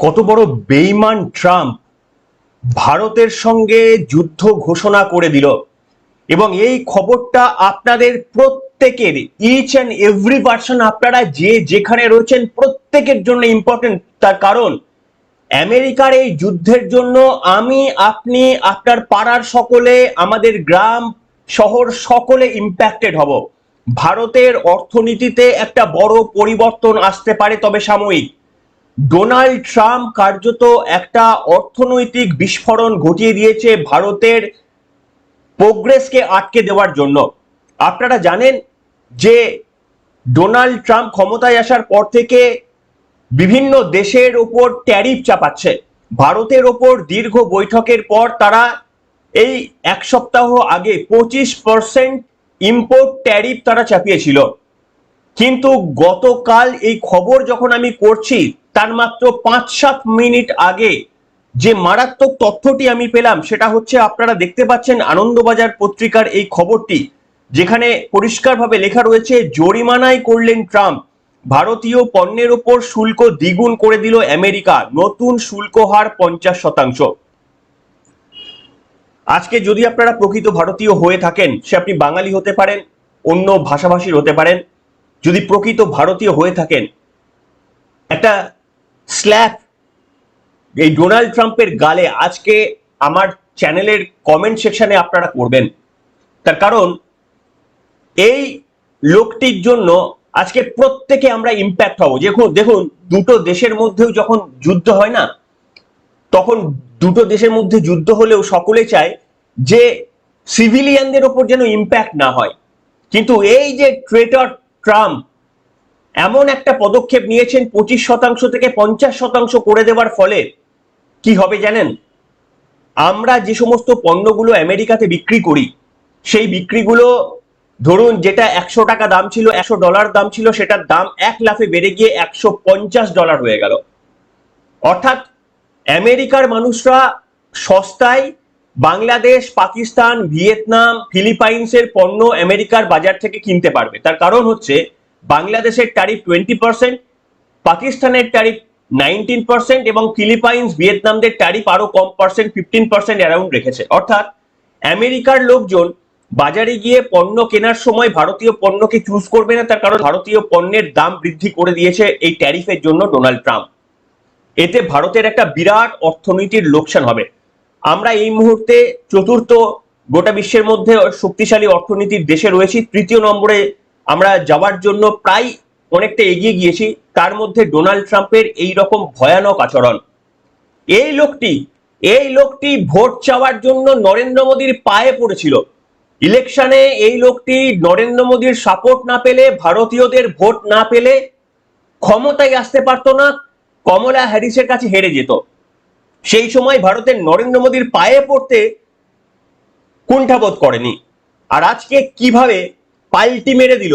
কত বড় বেইমান ট্রাম্প ভারতের সঙ্গে যুদ্ধ ঘোষণা করে দিল। এবং এই খবরটা আপনাদের প্রত্যেকের ইচ অ্যান্ড এভরি পার্সন আপনারা যে যেখানে রয়েছেন, প্রত্যেকের জন্য ইম্পর্টেন্ট তার কারণ, আমেরিকার এই যুদ্ধের জন্য আমি, আপনি, আপনার পাড়ার সকলে, আমাদের গ্রাম, শহর সকলে ইম্প্যাক্টেড হব। ভারতের অর্থনীতিতে একটা বড় পরিবর্তন আসতে পারে তবে সাময়িক। ডোনাল্ড ট্রাম্প কার্যত একটা অর্থনৈতিক বিস্ফোরণ ঘটিয়ে দিয়েছে ভারতের প্রোগ্রেসকে আটকে দেওয়ার জন্য। আপনারা জানেন যে ডোনাল্ড ট্রাম্প ক্ষমতায় আসার পর থেকে বিভিন্ন দেশের ওপর ট্যারিফ চাপাচ্ছে। ভারতের ওপর দীর্ঘ বৈঠকের পর তারা এই এক সপ্তাহ আগে পঁচিশ পার্সেন্ট ইম্পোর্ট ট্যারিফ তারা চাপিয়েছিল। কিন্তু গতকাল এই খবর যখন আমি করছি তার মাত্র পাঁচ সাত মিনিট আগে যে মারাত্মক তথ্যটি আমি পেলাম, সেটা হচ্ছে আপনারা দেখতে পাচ্ছেন আনন্দবাজার পত্রিকার এই খবরটি, যেখানে পরিষ্কারভাবে লেখা রয়েছে জরিমানায় করলেন ট্রাম্প। ভারতীয় পণ্যের ওপর শুল্ক দ্বিগুণ করে দিল আমেরিকা। নতুন শুল্ক হার পঞ্চাশ শতাংশ। আজকে যদি আপনারা প্রকৃত ভারতীয় হয়ে থাকেন, সে আপনি বাঙালি হতে পারেন, অন্য ভাষাভাষীর হতে পারেন যদি প্রকৃত ভারতীয় হয়ে থাকেন, একটা স্ল্যাপ এই ডোনাল্ড ট্রাম্পের গালে আজকে আমার চ্যানেলের কমেন্ট সেকশনে আপনারা করবেন। তার কারণ, এই লোকটির জন্য আজকে প্রত্যেকে আমরা ইম্প্যাক্ট হব। দেখুন দেখুন, দুটো দেশের মধ্যেও যখন যুদ্ধ হয় না, তখন দুটো দেশের মধ্যে যুদ্ধ হলেও সকলে চায় যে সিভিলিয়ানদের ওপর যেন ইম্প্যাক্ট না হয়। কিন্তু এই যে ট্রেটার ট্রাম্প এমন একটা পদক্ষেপ নিয়েছেন পঁচিশ শতাংশ থেকে পঞ্চাশ শতাংশ করে দেওয়ার ফলে, কি হবে জানেন? আমরা যে সমস্ত পণ্যগুলো আমেরিকাতে বিক্রি করি, সেই বিক্রিগুলো, ধরুন যেটা একশো টাকা দাম ছিল, একশো ডলার দাম ছিল, সেটার দাম এক লাফে বেড়ে গিয়ে একশো পঞ্চাশ ডলার হয়ে গেল। অর্থাৎ আমেরিকার মানুষরা সস্তায় বাংলাদেশ, পাকিস্তান, ভিয়েতনাম, ফিলিপাইন্সের পণ্য আমেরিকার বাজার থেকে কিনতে পারবে। তার কারণ হচ্ছে, বাংলাদেশের ট্যারিফ টোয়েন্টি পার্সেন্ট পাকিস্তানের ট্যারিফ নাইনটিন পার্সেন্ট এবং ফিলিপাইন্স, ভিয়েতনামদের ট্যারিফ আরও কম পার্সেন্ট ফিফটিন পার্সেন্ট অ্যারাউন্ড রেখেছে। অর্থাৎ, আমেরিকার লোকজন বাজারে গিয়ে পণ্য কেনার সময় ভারতীয় পণ্যকে চুজ করবে না, তার কারণ ভারতীয় পণ্যের দাম বৃদ্ধি করে দিয়েছে এই ট্যারিফের জন্য ডোনাল্ড ট্রাম্প। এতে ভারতের একটা বিরাট অর্থনীতির লোকসান হবে। আমরা এই মুহূর্তে চতুর্থ গোটা বিশ্বের মধ্যে শক্তিশালী অর্থনীতির দেশে রয়েছি। তৃতীয় নম্বরে আমরা যাওয়ার জন্য প্রায় অনেকটা এগিয়ে গিয়েছি। তার মধ্যে ডোনাল্ড ট্রাম্পের এই রকম ভয়ানক আচরণ। এই লোকটি এই লোকটি ভোট চাওয়ার জন্য নরেন্দ্র মোদীর পায়ে পড়েছিল। ইলেকশনে এই লোকটি নরেন্দ্র মোদীর সাপোর্ট না পেলে, ভারতীয়দের ভোট না পেলে ক্ষমতায় আসতে পারতো না, কমলা হ্যারিসের কাছে হেরে যেত। সেই সময় ভারতের নরেন্দ্র মোদীর পায়ে পড়তে কুণ্ঠাবোধ করেনি। আর আজকে কীভাবে পাল্টি মেরে দিল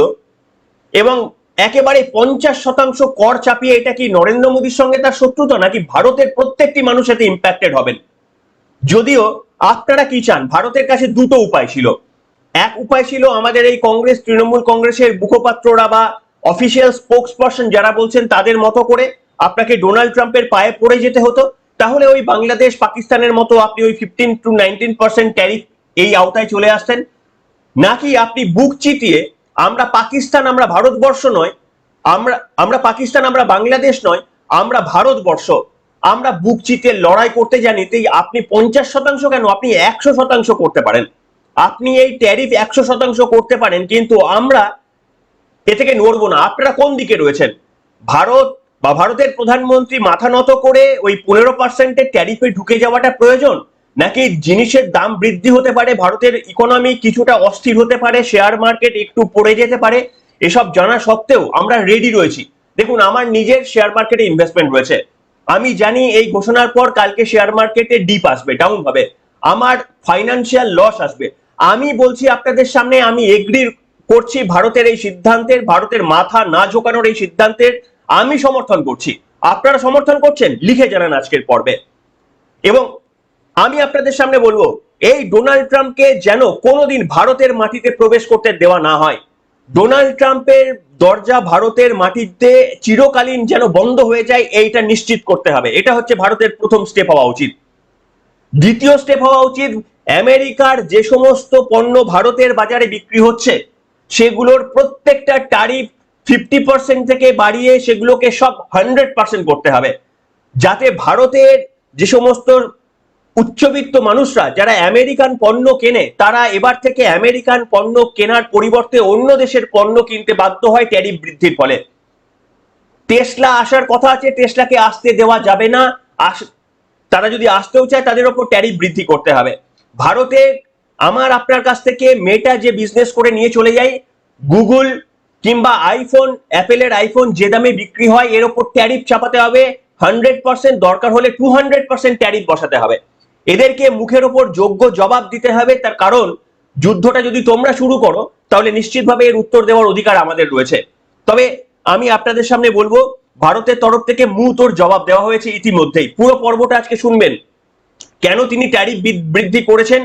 এবং একেবারে পঞ্চাশ শতাংশ কর চাপিয়ে এটা কি নরেন্দ্র মোদীর সঙ্গে তার শত্রুতা, নাকি ভারতের প্রত্যেকটি মানুষ এতে ইম্প্যাক্টেড হবেন? যদিও আপনারা কি চান? ভারতের কাছে দুটো উপায় ছিল। এক উপায় ছিল আমাদের এই কংগ্রেস, তৃণমূল কংগ্রেসের মুখপাত্ররা বা অফিসিয়াল স্পোক্স পার্সন যারা বলছেন তাদের মতো করে আপনাকে ডোনাল্ড ট্রাম্পের পায়ে পড়ে যেতে হতো। তাহলে ওই বাংলাদেশ পাকিস্তানের মতো আপনি ওই fifteen to nineteen percent tariff এই আওতায় চলে আসতেন নাকি আপনি বুক চিতিয়ে, আমরা পাকিস্তান, আমরা ভারতবর্ষ নয়, আমরা আমরা পাকিস্তান, আমরা বাংলাদেশ নয়, আমরা ভারতবর্ষ, আমরা বুক চিতিয়ে লড়াই করতে জানি তাই আপনি পঞ্চাশ শতাংশ কেন? আপনি একশো শতাংশ করতে পারেন। আপনি এই ট্যারিফ একশো শতাংশ করতে পারেন, কিন্তু আমরা এ থেকে নড়বো না। আপনারা কোন দিকে রয়েছেন? ভারত বা ভারতের প্রধানমন্ত্রী মাথা নত করে ওই পনেরো পার্সেন্টের ট্যারিফে ঢুকে যাওয়াটা প্রয়োজন? নাকি জিনিসের দাম বৃদ্ধি হতে পারে, ভারতের ইকোনমি কিছুটা অস্থির হতে পারে শেয়ার মার্কেট একটু পড়ে যেতে পারে? এসব জানা সত্ত্বেও আমরা রেডি রয়েছি। দেখুন, আমার নিজের শেয়ার মার্কেটে ইনভেস্টমেন্ট রয়েছে। আমি জানি এই ঘোষণার পর কালকে শেয়ার মার্কেটে ডিপ আসবে ডাউন হবে। আমার ফাইন্যান্সিয়াল লস আসবে। আমি বলছি আপনাদের সামনে, আমি এগ্রি করছি ভারতের এই সিদ্ধান্তের, ভারতের মাথা না ঝোকানোর এই সিদ্ধান্তের। আমি সমর্থন করছি। আপনারা সমর্থন করছেন, লিখে জানান আজকের পর্বে। এবং আমি আপনাদের সামনে বলব, এই ডোনাল্ড ট্রাম্পকে যেন কোনোদিন ভারতের মাটিতে প্রবেশ করতে দেওয়া না হয়। ডোনাল্ড ট্রাম্পের দরজা ভারতের মাটিতে চিরকালীন যেন বন্ধ হয়ে যায়, এইটা নিশ্চিত করতে হবে। এটা হচ্ছে ভারতের প্রথম স্টেপ হওয়া উচিত। দ্বিতীয় স্টেপ হওয়া উচিত, আমেরিকার যে সমস্ত পণ্য ভারতের বাজারে বিক্রি হচ্ছে, সেগুলোর প্রত্যেকটা ট্যারিফ ফিফটি পার্সেন্ট থেকে বাড়িয়ে সেগুলোকে সব হান্ড্রেড পার্সেন্ট করতে হবে। যাতে ভারতের যে সমস্ত উচ্চবিত্ত মানুষরা, যারা আমেরিকান পণ্য কেনে, তারা এবার থেকে আমেরিকান পণ্য কেনার পরিবর্তে অন্য দেশের পণ্য কিনতে বাধ্য হয় ট্যারিফ বৃদ্ধির ফলে। টেসলা আসার কথা আছে, টেসলাকে আসতে দেওয়া যাবে না। তারা যদি আসতেও চায়, তাদের ওপর ট্যারিফ বৃদ্ধি করতে হবে। ভারতে আমার আপনার কাছ থেকে মেটা যে বিজনেস করে নিয়ে চলে যায় গুগল কিংবা আইফোন অ্যাপেলের আইফোন যে দামে বিক্রি হয়, এর ওপর ট্যারিফ চাপাতে হবে। হান্ড্রেড পার্সেন্ট দরকার হলে টু হান্ড্রেড পার্সেন্ট ট্যারিফ বসাতে হবে। এদেরকে মুখের ওপর যোগ্য জবাব দিতে হবে, তার কারণ যুদ্ধটা যদি তোমরা শুরু করো, তাহলে নিশ্চিতভাবে এর উত্তর দেওয়ার অধিকার আমাদের রয়েছে। তবে আমি আপনাদের সামনে বলব, ভারতের তরফ থেকে মুহূর্তর জবাব দেওয়া হয়েছে ইতিমধ্যেই। পুরো পর্বটা আজকে শুনবেন। কেন তিনি ট্যারিফ বৃদ্ধি করেছেন?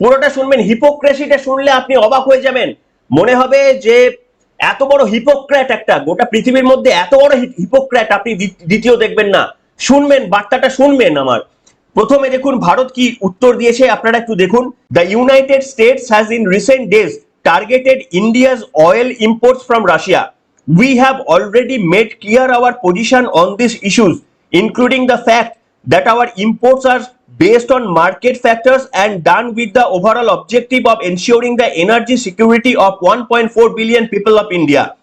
পুরোটা শুনবেন। হিপোক্রেসিটা শুনলে আপনি অবাক হয়ে যাবেন। মনে হবে যে এত বড় হিপোক্র্যাট একটা গোটা পৃথিবীর মধ্যে এত বড় হিপোক্র্যাট আপনি দ্বি- দ্বিতীয় দেখবেন না। শুনবেন বার্তাটা শুনবেন আমার। প্রথমে দেখুন ভারত কি উত্তর দিয়েছে আপনারা একটু দেখুন। The United States has in recent days targeted India's oil imports from Russia we have already made clear our position on this issues, including the fact that our imports are based on market factors and done with the overall objective of ensuring the energy security of 1.4 billion people of India.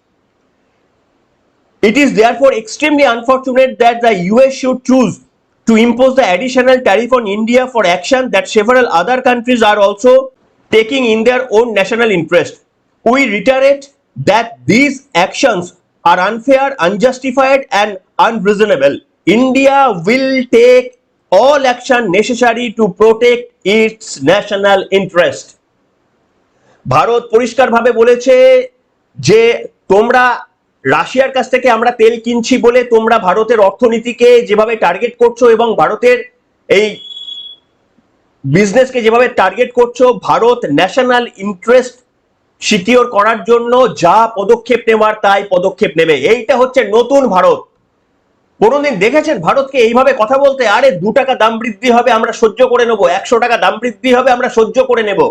It is therefore extremely unfortunate that the US should choose to impose the additional tariff on India for action that several other countries are also taking in their own national interest. We reiterate that these actions are unfair, unjustified, and unreasonable. India will take all action necessary to protect its national interest. Bharat পরিষ্কারভাবে বলেছে যে, তোমরা রাশিয়ার কাছ থেকে আমরা তেল কিনছি বলে তোমরা ভারতের অর্থনীতিকে যেভাবে টার্গেট করছ এবং ভারতের এই বিজনেসকে যেভাবে টার্গেট করছ, ভারত ন্যাশনাল ইন্টারেস্ট সিকিওর করার জন্য যা পদক্ষেপ নেওয়ার তাই পদক্ষেপ নেবে এইটা হচ্ছে নতুন ভারত কোনোদিন দেখেছেন ভারতকে এইভাবে কথা বলতে, আরে দু টাকা দাম বৃদ্ধি হবে, আমরা সহ্য করে নেব, একশো টাকা দাম বৃদ্ধি হবে, আমরা সহ্য করে নেব।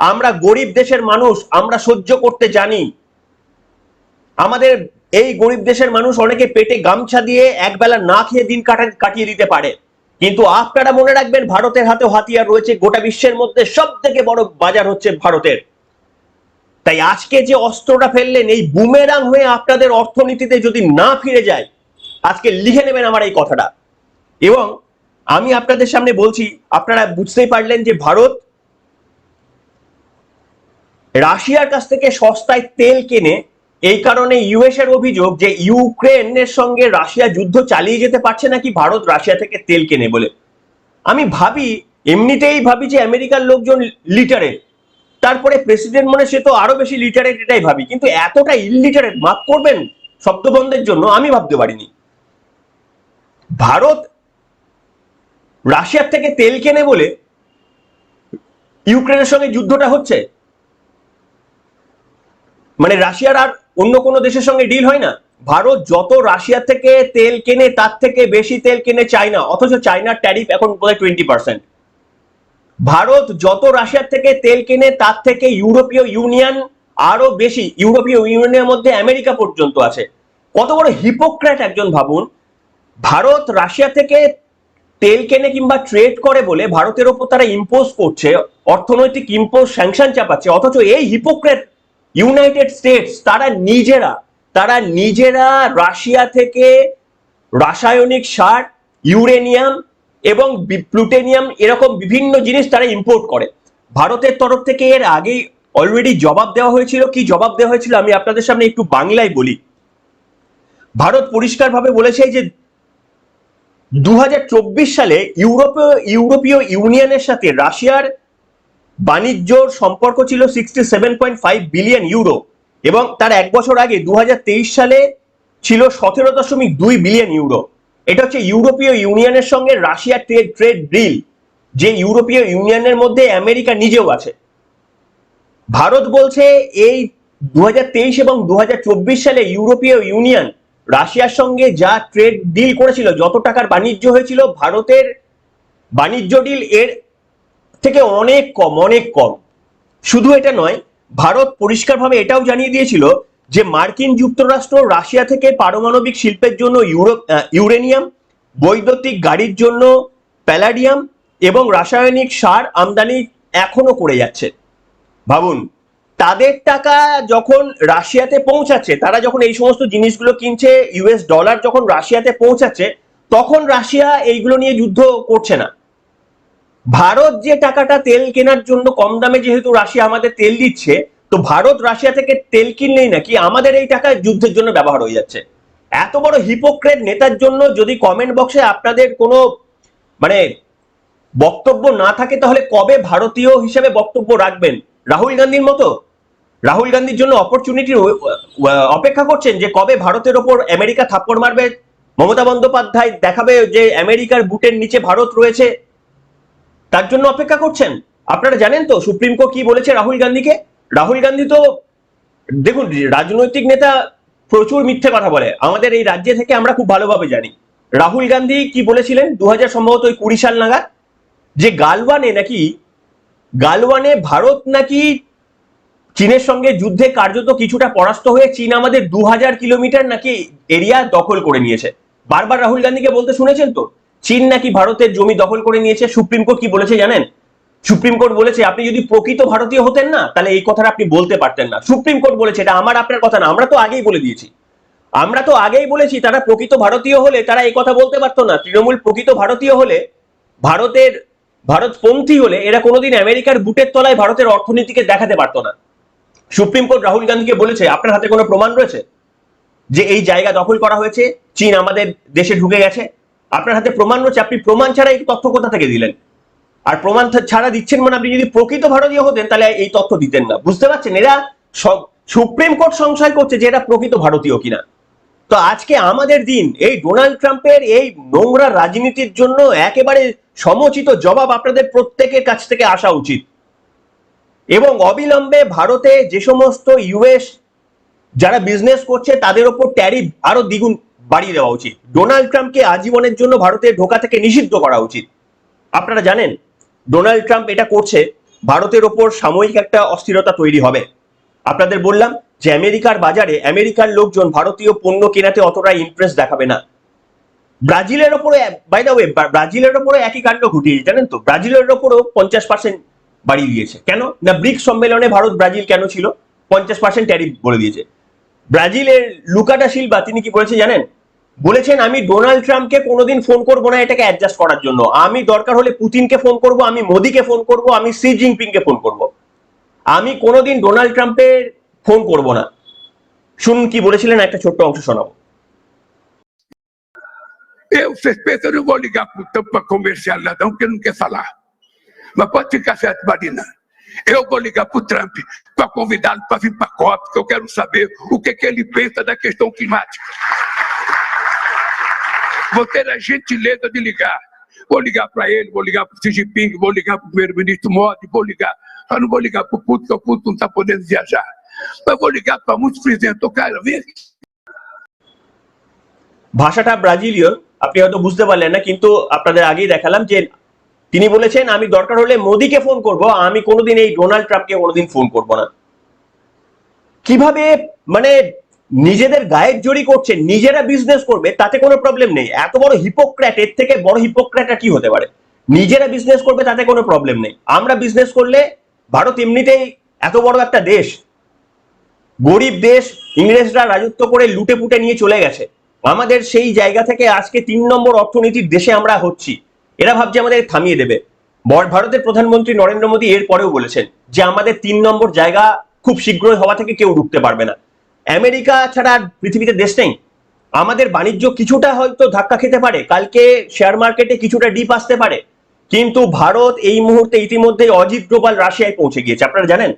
আমরা গরিব দেশের মানুষ, আমরা সহ্য করতে জানি। আমাদের এই গরিব দেশের মানুষ অনেকে পেটে গামছা দিয়ে একবেলা না খেয়ে দিন কাটা, কাটিয়ে দিতে পারে। কিন্তু আপনারা মনে রাখবেন, ভারতের হাতে হাতিয়ার রয়েছে, গোটা বিশ্বের মধ্যে সব থেকে বড় বাজার হচ্ছে ভারতের। তাই আজকে যে অস্ত্রটা ফেললেন, এই বুমেরাং হয়ে আপনাদের অর্থনীতিতে যদি না ফিরে যায় আজকে লিখে নেবেন আমার এই কথাটা। এবং আমি আপনাদের সামনে বলছি, আপনারা বুঝতেই পারলেন যে ভারত রাশিয়ার কাছ থেকে সস্তায় তেল কেনে, এই কারণে ইউএস এর অভিযোগ যে ইউক্রেনের সঙ্গে রাশিয়া যুদ্ধ চালিয়ে যেতে পারছে নাকি ভারত রাশিয়া থেকে তেল কেনে বলে। আমি ভাবি, এমনিতেই ভাবি যে আমেরিকার লোকজন লিটারেট। তারপরে প্রেসিডেন্ট মনে সে তো আরও বেশি লিটারেট এটাই ভাবি। কিন্তু এতটা ইলিটারেট মাফ করবেন শব্দবন্ধের জন্য আমি ভাবতে পারিনি। ভারত রাশিয়ার থেকে তেল কেনে বলে ইউক্রেনের সঙ্গে যুদ্ধটা হচ্ছে? মানে রাশিয়ার আর অন্য কোনো দেশের সঙ্গে ডিল হয় না? ভারত যত রাশিয়া থেকে তেল কেনে, তার থেকে বেশি তেল কেনে চায়না, অথচ চায়নার ট্যারিফ এখন বোধহয় টোয়েন্টি পার্সেন্ট ভারত যত রাশিয়ার থেকে তেল কেনে, তার থেকে ইউরোপীয় ইউনিয়ন আরও বেশি, ইউরোপীয় ইউনিয়নের মধ্যে আমেরিকা পর্যন্ত আছে। কত বড় হিপোক্র্যাট একজন ভাবুন। ভারত রাশিয়া থেকে তেল কেনে কিংবা ট্রেড করে বলে ভারতের ওপর তারা ইম্পোজ করছে, অর্থনৈতিক ইম্পোজ স্যাংশন চাপাচ্ছে, অথচ এই হিপোক্রেট ইউনাইটেড স্টেটস তারা নিজেরা তারা নিজেরা রাশিয়া থেকে রাসায়নিক সার, ইউরেনিয়াম এবং প্লুটেনিয়াম এরকম বিভিন্ন জিনিস তারা ইম্পোর্ট করে। ভারতের তরফ থেকে এর আগেই অলরেডি জবাব দেওয়া হয়েছিল। কি জবাব দেওয়া হয়েছিল? আমি আপনাদের সামনে একটু বাংলায় বলি। ভারত পরিষ্কারভাবে বলেছে যে দু হাজার চব্বিশ সালে ইউরোপীয় ইউরোপীয় ইউনিয়নের সাথে রাশিয়ার বাণিজ্য সম্পর্ক ছিল sixty seven point five billion euro এবং তার এক বছর আগে দু হাজার তেইশ সালে ছিল সতেরো দশমিক দুই বিলিয়ন ইউরো এটা হচ্ছে ইউরোপীয় ইউনিয়নের সঙ্গে রাশিয়া ট্রেড ট্রেড ডিল, যে ইউরোপীয় ইউনিয়নের মধ্যে আমেরিকা নিজেও আছে। ভারত বলছে এই দু হাজার তেইশ এবং দু হাজার চব্বিশ সালে ইউরোপীয় ইউনিয়ন রাশিয়ার সঙ্গে যা ট্রেড ডিল করেছিল, যত টাকার বাণিজ্য হয়েছিল, ভারতের বাণিজ্য ডিল এর থেকে অনেক কম অনেক কম। শুধু এটা নয়, ভারত পরিষ্কারভাবে এটাও জানিয়ে দিয়েছিল যে মার্কিন যুক্তরাষ্ট্র রাশিয়া থেকে পারমাণবিক শিল্পের জন্য ইউরোপ ইউরেনিয়াম, বৈদ্যুতিক গাড়ির জন্য প্যালাডিয়াম এবং রাসায়নিক সার আমদানি এখনও করে যাচ্ছে। ভাবুন তাদের টাকা যখন রাশিয়াতে পৌঁছাচ্ছে, তারা যখন এই সমস্ত জিনিসগুলো কিনছে ইউএস ডলার যখন রাশিয়াতে পৌঁছাচ্ছে, তখন রাশিয়া এইগুলো নিয়ে যুদ্ধ করছে না। ভারত যে টাকাটা তেল কেনার জন্য কম দামে যেহেতু রাশিয়া আমাদের তেল দিচ্ছে, তো ভারত রাশিয়া থেকে তেল কিনলেই নাকি আমাদের এই টাকা যুদ্ধের জন্য ব্যবহার হয়ে যাচ্ছে। এত বড় হিপোক্রেট নেতার জন্য যদি কমেন্ট বক্সে আপনাদের কোনো মানে বক্তব্য না থাকে, তাহলে কবে ভারতীয় হিসেবে বক্তব্য রাখবেন? রাহুল গান্ধীর মতো? রাহুল গান্ধীর জন্য অপরচুনিটি অপেক্ষা করছেন যে কবে ভারতের ওপর আমেরিকা থাপ্পড় মারবে। মমতা বন্দ্যোপাধ্যায় দেখাবে যে আমেরিকার বুটের নিচে ভারত রয়েছে। তার জন্য অপেক্ষা করছেন। আপনারা জানেন তো সুপ্রিম কোর্ট কি বলেছে রাহুল গান্ধীকে? রাহুল গান্ধী তো, দেখুন, রাজনৈতিক নেতা প্রচুর মিথ্যে কথা বলে। আমাদের এই রাজ্যে থেকে আমরা খুব ভালোভাবে জানি। রাহুল গান্ধী কি বলেছিলেন? দু হাজার সম্ভবত ওই কুড়ি সাল নাগাদ? যে গালওয়ানে নাকি, গালওয়ানে ভারত নাকি চীনের সঙ্গে যুদ্ধে কার্যত কিছুটা পরাস্ত হয়ে চীন আমাদের দু হাজার কিলোমিটার নাকি এরিয়া দখল করে নিয়েছে। বারবার রাহুল গান্ধীকে বলতে শুনেছেন তো? চীন নাকি ভারতের জমি দখল করে নিয়েছে, সুপ্রিম কোর্ট কি বলেছে জানেন? সুপ্রিম কোর্ট বলেছে, আপনি যদি প্রকৃত ভারতীয় হতেন না, তাহলে এই কথাটা আপনি বলতে পারতেন না। সুপ্রিম কোর্ট বলেছে, এটা আমার আপনার কথা না, আমরা তো আগেই বলে দিয়েছি। আমরা তো আগেই বলেছি, তারা প্রকৃত ভারতীয় হলে তারা এই কথা বলতে পারতো না। তৃণমূল প্রকৃত ভারতীয় হলে ভারতের ভারতপন্থী হলে এরা কোনোদিন আমেরিকার বুটের তলায় ভারতের অর্থনীতিকে দেখাতে পারতো না। সুপ্রিম কোর্ট রাহুল গান্ধীকে বলেছে, আপনার হাতে কোনো প্রমাণ রয়েছে? যে এই জায়গা দখল করা হয়েছে, চীন আমাদের দেশে ঢুকে গেছে। আপনার হাতে প্রমাণ রয়েছে, আপনি প্রমাণ ছাড়া এই তথ্য কোথা থেকে দিলেন? আর প্রমাণ ছাড়া দিচ্ছেন মানে আপনি যদি প্রকৃত ভারতীয় হতেন, তাহলে এই তথ্য দিতেন না। বুঝতে পারছেন? এরা সুপ্রিম কোর্ট সংশয় করছে যে এটা প্রকৃত ভারতীয় কিনা। তো আজকে আমাদের দিন, এই ডোনাল্ড ট্রাম্পের এই নোংরা রাজনীতির জন্য একেবারে সমচিত জবাব আপনাদের প্রত্যেকের কাছ থেকে আসা উচিত। এবং অবিলম্বে ভারতে যে সমস্ত ইউএস যারা বিজনেস করছে, তাদের ওপর ট্যারিফ আরও দ্বিগুণ বাড়িয়ে দেওয়া উচিত। ডোনাল্ড ট্রাম্পকে আজীবনের জন্য ভারতে ঢোকা থেকে নিষিদ্ধ করা উচিত। আপনারা জানেন, ডোনাল্ড ট্রাম্প এটা করছে, ভারতের ওপর সাময়িক একটা অস্থিরতা তৈরি হবে। আপনাদের বললাম যে আমেরিকার বাজারে আমেরিকার লোকজন ভারতীয় পণ্য কেনাতে অতটা ইন্টারেস্ট দেখাবে না। ব্রাজিলের ওপরে বাই দ্য ওয়ে ব্রাজিলের ওপরে একই কাণ্ড ঘটিয়েছে, জানেন তো? ব্রাজিলের ওপরও পঞ্চাশ পার্সেন্ট বাড়িয়ে দিয়েছে। কেন? না ব্রিক্স সম্মেলনে ভারত ব্রাজিল কেন ছিল? পঞ্চাশ পার্সেন্ট ট্যারিফ বলে দিয়েছে। ব্রাজিলের লুকাটা শিলবা তিনি কি বলেছে জানেন? বলেছেন আমি ডোনাল্ড ট্রাম্পকে কোনোদিন ফোন করব না এটাকে অ্যাডজাস্ট করার জন্য। আমি দরকার হলে পুতিনকে ফোন করব আমি মোদিকে ফোন করব আমি সি জিনপিংকে ফোন করব। আমি কোনোদিন ডোনাল্ড ট্রাম্পের ফোন করব না। শুনুন কি বলেছিলেন একটা ছোট্ট অংশ শোনাবো। Eu, vocês pensam, eu não vou ligar pro para comercial não, porque ele não quer falar. Mas pode ficar certo, Marina. Eu vou ligar pro Trump para convidá-lo para vir para a COP, porque eu quero saber o que, que ele pensa da questão climática. Vou ter a gentileza de ligar. Vou ligar para ele, vou ligar para o Xi Jinping, vou ligar para o primeiro-ministro Modi, vou ligar. Só não vou ligar para o Putin, porque o Putin não está podendo viajar. Mas vou ligar para muitos presidentes. Ô, cara, vem aqui. ভাষাটা ব্রাজিলীয় আপনি হয়তো বুঝতে পারলেন না কিন্তু আপনাদের আগেই দেখালাম যে তিনি বলেছেন, আমি দরকার হলে মোদিকে ফোন করব আমি কোনোদিন এই ডোনাল্ড ট্রাম্পকে কোনোদিন ফোন করব না। কীভাবে মানে নিজেদের গায়ের জড়ি করছে, নিজেরা বিজনেস করবে, তাতে কোনো প্রবলেম নেই। এত বড় হিপোক্র্যাট এর থেকে বড় হিপোক্র্যাট কি হতে পারে? নিজেরা বিজনেস করবে, তাতে কোনো প্রবলেম নেই। আমরা বিজনেস করলে, ভারত এমনিতেই এত বড় একটা দেশ। গরিব দেশ, ইংরেজরা রাজত্ব করে লুটে পুটে নিয়ে চলে গেছে। আমাদের সেই জায়গা থেকে আজকে তিন নম্বর অর্থনীতির দেশে আমরা হচ্ছি। এরা ভাবছে আমাদের থামিয়ে দেবে। ভারতের প্রধানমন্ত্রী নরেন্দ্র মোদী এর পরেও বলেছেন যে আমাদের তিন নম্বর জায়গা খুব শীঘ্রই হওয়া থেকে কেউ ঢুকতে পারবে না। আমেরিকা ছাড়া পৃথিবীতে দেশ নেই। আমাদের বাণিজ্য কিছুটা হয়তো ধাক্কা খেতে পারে। কালকে শেয়ার মার্কেটে কিছুটা ডিপ আসতে পারে। কিন্তু ভারত এই মুহূর্তে ইতিমধ্যে অজিত ডোভাল রাশিয়ায় পৌঁছে গিয়েছে। আপনারা জানেন,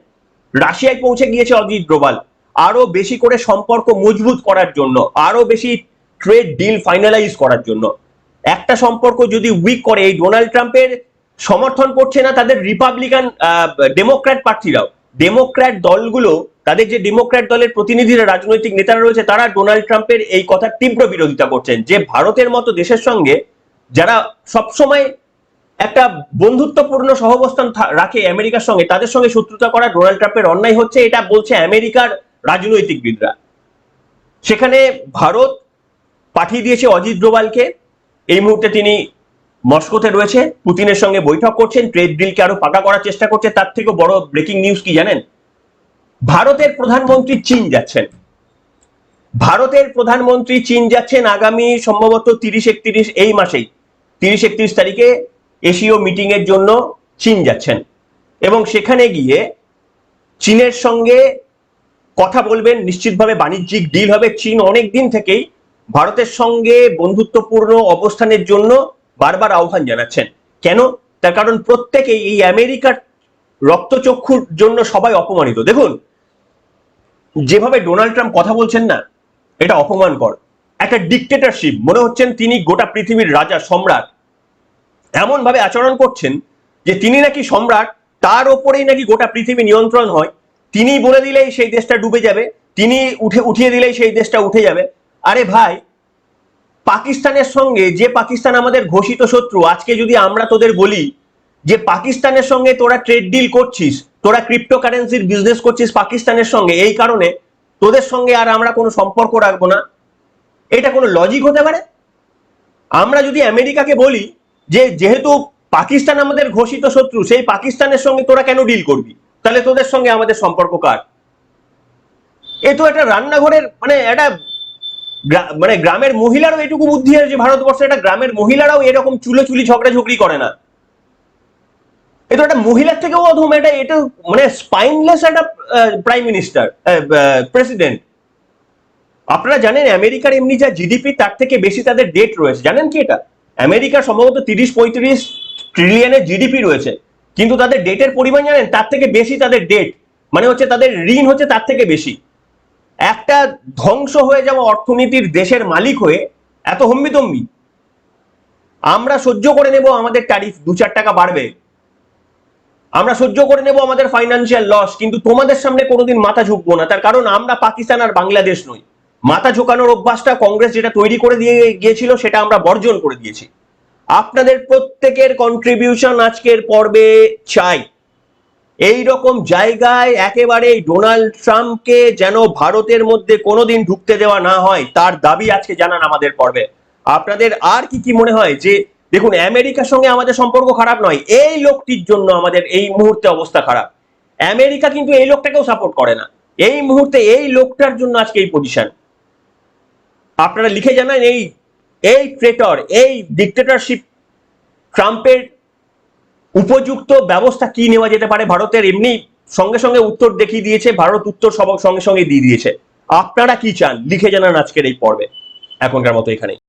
রাশিয়ায় পৌঁছে গিয়েছে অজিত ডোভাল। আরও বেশি করে সম্পর্ক মজবুত করার জন্য আরও বেশি ট্রেড ডিল ফাইনালাইজ করার জন্য। একটা সম্পর্ক যদি উইক করে এই ডোনাল্ড ট্রাম্পের সমর্থন করছে না তাদের রিপাবলিকান ডেমোক্র্যাট প্রার্থীরাও। ডেমোক্র্যাট দলগুলো, তাদের যে ডেমোক্র্যাট দলের প্রতিনিধিরা, রাজনৈতিক নেতারা রয়েছে, তারা ডোনাল্ড ট্রাম্পের এই কথার তীব্র বিরোধিতা করছেন যে ভারতের মতো দেশের সঙ্গে যারা সবসময় একটা বন্ধুত্বপূর্ণ সহাবস্থান রাখে আমেরিকার সঙ্গে, তাদের সঙ্গে শত্রুতা করা ডোনাল্ড ট্রাম্পের অন্যায় হচ্ছে, এটা বলছে আমেরিকার রাজনৈতিকবিদরা। সেখানে ভারত পাঠিয়ে দিয়েছে অজিত ডোভালকে এই মুহূর্তে তিনি মস্কোতে রয়েছে, পুতিনের সঙ্গে বৈঠক করছেন ট্রেড ডিলকে আরও পাকা করার চেষ্টা করছে, তার থেকেও বড় ব্রেকিং নিউজ কি জানেন? ভারতের প্রধানমন্ত্রী চীন যাচ্ছেন। ভারতের প্রধানমন্ত্রী চীন যাচ্ছেন আগামী সম্ভবত তিরিশ একত্রিশ, এই মাসেই, তিরিশ একত্রিশ তারিখে এশীয় মিটিং এর জন্য চীন যাচ্ছেন। এবং সেখানে গিয়ে চীনের সঙ্গে কথা বলবেন, নিশ্চিতভাবে বাণিজ্যিক ডিল হবে। চীন অনেক দিন থেকেই ভারতের সঙ্গে বন্ধুত্বপূর্ণ অবস্থানের জন্য বারবার আহ্বান জানাচ্ছেন। কেন? তার কারণ প্রত্যেকেই এই আমেরিকার রক্তচক্ষুর জন্য সবাই অপমানিত। দেখুন, যেভাবে ডোনাল্ড ট্রাম্প কথা বলছেন না, এটা অপমানকর। একটা ডিকটেটরশিপ মনে হচ্ছেন তিনি গোটা পৃথিবীর রাজা, সম্রাট। এমন ভাবে আচরণ করছেন যে তিনি নাকি সম্রাট, তার ওপরেই নাকি গোটা পৃথিবী নিয়ন্ত্রণ হয়। তিনি বলে দিলেই সেই দেশটা ডুবে যাবে তিনি উঠে, উঠিয়ে দিলেই সেই দেশটা উঠে যাবে। আরে ভাই, পাকিস্তানের সঙ্গে যে পাকিস্তান আমাদের ঘোষিত শত্রু, আজকে যদি আমরা তোদের বলি যে পাকিস্তানের সঙ্গে তোরা ট্রেড ডিল করছিস, তোরা ক্রিপ্টোকারেন্সির বিজনেস করছিস পাকিস্তানের সঙ্গে, এই কারণে তোদের সঙ্গে আর আমরা কোনো সম্পর্ক রাখব না। এটা কোনো লজিক হতে পারে? আমরা যদি আমেরিকাকে বলি যে যেহেতু পাকিস্তান আমাদের ঘোষিত শত্রু, সেই পাকিস্তানের সঙ্গে তোরা কেন ডিল করবি? তাহলে তোদের সঙ্গে আমাদের সম্পর্ক কার? এ তো একটা রান্নাঘরের মানে একটা মানে গ্রামের মহিলারও এটুকু বুদ্ধি আছে যে ভারতবর্ষে একটা গ্রামের মহিলারাও এরকম চুলো চুলি ঝগড়া ঝগড়ি করে না। এ তো একটা মহিলার থেকেও অধম, এটা এটা মানে স্পাইনলেস একটা প্রাইম মিনিস্টার প্রেসিডেন্ট আপনারা জানেন আমেরিকার এমনি যা জিডিপি তার থেকে বেশি তাদের ডেট রয়েছে। জানেন কি এটা? আমেরিকা সম্ভবত তিরিশ, পঁয়ত্রিশ ট্রিলিয়নের জিডিপি রয়েছে। কিন্তু তাদের ডেটের পরিমাণ জানেন? তার থেকে বেশি তাদের ডেট মানে হচ্ছে তাদের ঋণ হচ্ছে তার থেকে বেশি। একটা ধ্বংস হয়ে যাওয়া অর্থনীতির দেশের মালিক হয়ে এত হম্বিতম্বি। আমরা সহ্য করে নেব আমাদের ট্যারিফ দু চার টাকা বাড়বে। আমরা সহ্য করে নেব আমাদের ফাইন্যান্সিয়াল লস কিন্তু তোমাদের সামনে কোনোদিন মাথা ঝুঁকবো না। তার কারণ আমরা পাকিস্তান আর বাংলাদেশ নই। মাথা ঝোকানোর অভ্যাসটা কংগ্রেস যেটা তৈরি করে দিয়ে গিয়েছিল, সেটা আমরা বর্জন করে দিয়েছি। আপনাদের প্রত্যেকের কন্ট্রিবিউশন আজকের পর্বে চাই। এই রকম জায়গায় একেবারে ডোনাল্ড ট্রাম্পকে যেন ভারতের মধ্যে কোনোদিন ঢুকতে দেওয়া না হয়, তার দাবি আজকে জানান আমাদের পর্বে। আপনাদের আর কি কি মনে হয় যে, দেখুন, আমেরিকার সঙ্গে আমাদের সম্পর্ক খারাপ নয়, এই লোকটির জন্য আমাদের এই মুহূর্তে অবস্থা খারাপ। আমেরিকা কিন্তু এই লোকটাকেও সাপোর্ট করে না। এই মুহূর্তে এই লোকটার জন্য আজকে এই পজিশন আপনারা লিখে জানান এই এই ট্রেটর এই ডিক্টেটরশিপ ট্রাম্পের উপযুক্ত ব্যবস্থা কি নেওয়া যেতে পারে ভারতের? এমনি সঙ্গে সঙ্গে উত্তর দেখিয়ে দিয়েছে, ভারত উত্তর সঙ্গে সঙ্গে দিয়ে দিয়েছে। আপনারা কি চান? লিখে জানান আজকের এই পর্বে। এখনকার মতো এখানেই।